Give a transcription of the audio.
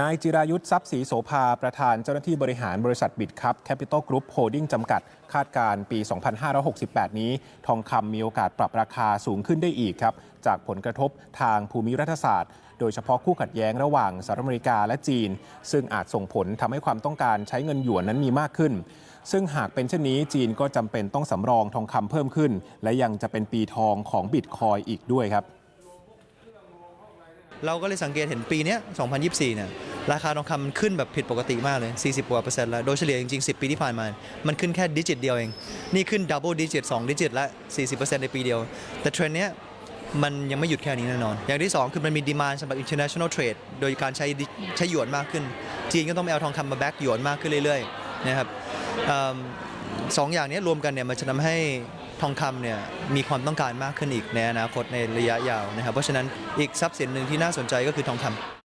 นายจิรายุทธทรัพย์ศรีโสภา ประธานเจ้าหน้าที่บริหารบริษัทบิดครับแคปิตอลกรุ๊ปโฮลดิ้งจำกัด คาดการณ์ปี 2568 นี้ ทองคำมีโอกาสปรับราคาสูงขึ้นได้อีกครับ จากผลกระทบทางภูมิรัฐศาสตร์ โดยเฉพาะคู่ขัดแย้งระหว่างสหรัฐอเมริกาและจีน ซึ่งอาจส่งผลทำให้ความต้องการใช้เงินหยวนนั้นมีมากขึ้น ซึ่งหากเป็นเช่นนี้จีนก็จำเป็นต้องสำรองทองคำเพิ่มขึ้น และยังจะเป็นปีทองของบิตคอยอีกด้วยครับ เราก็เลยสังเกตเห็นปีเนี้ย2024 เนี่ย ราคาทองคำมันขึ้นแบบผิดปกติมากเลย 40กว่าเปอร์เซ็นต์แล้ว โดยเฉลี่ยจริงๆ 10 ปีที่ผ่านมา มันขึ้นแค่ดิจิตเดียวเอง นี่ขึ้นดับเบิลดิจิต2ดิจิตละ 40%ในปีเดียว แต่เทรนด์เนี้ยมันยังไม่หยุดแค่นี้แน่นอน อย่างที่ 2 คือมันมีดีมานสำหรับ international trade โดยการใช้ใช้หยวนมากขึ้น จีนก็ต้องไปเอาทองคำมาแบ็กหยวนมากขึ้นเรื่อยๆนะครับเอิ่มสองอย่างเนี้ยรวมกันเนี่ยมันจะทำให้ทองคำเนี่ยมีความต้องการมากขึ้นอีกในอนาคตในระยะยาวนะครับ เพราะฉะนั้นอีกทรัพย์สินหนึ่งที่น่าสนใจก็คือทองคำ